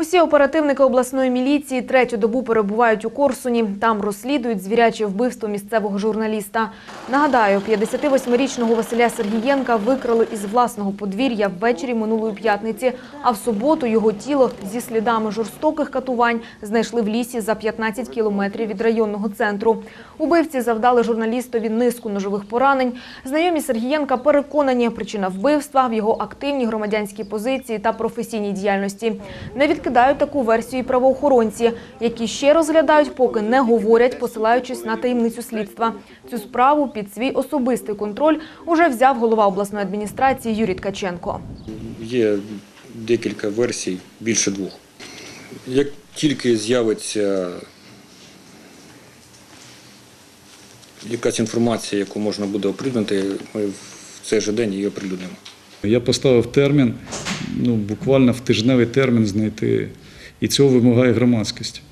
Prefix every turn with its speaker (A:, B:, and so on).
A: Усі оперативники обласної міліції третю добу перебувають у Корсуні. Там розслідують звіряче вбивство місцевого журналіста. Нагадаю, 58-річного Василя Сергієнка викрали із власного подвір'я ввечері минулої п'ятниці, а в суботу його тіло зі слідами жорстоких катувань знайшли в лісі за 15 кілометрів від районного центру. Убивці завдали журналістові низку ножових поранень. Знайомі Сергієнка переконані, причина вбивства в його активній громадянській позиції та професійній діяльності. Не відкидають таку версію і правоохоронці, які ще розглядають, поки не говорять, посилаючись на таємницю слідства. Цю справу під свій особистий контроль уже взяв голова обласної адміністрації Юрій Ткаченко.
B: Є декілька версій, більше двох. Як тільки з'явиться якась інформація, яку можна буде оприлюднити, ми в цей же день її оприлюднимо.
C: Я поставив термін, ну буквально в тижневий термін знайти, і цього вимагає громадськість.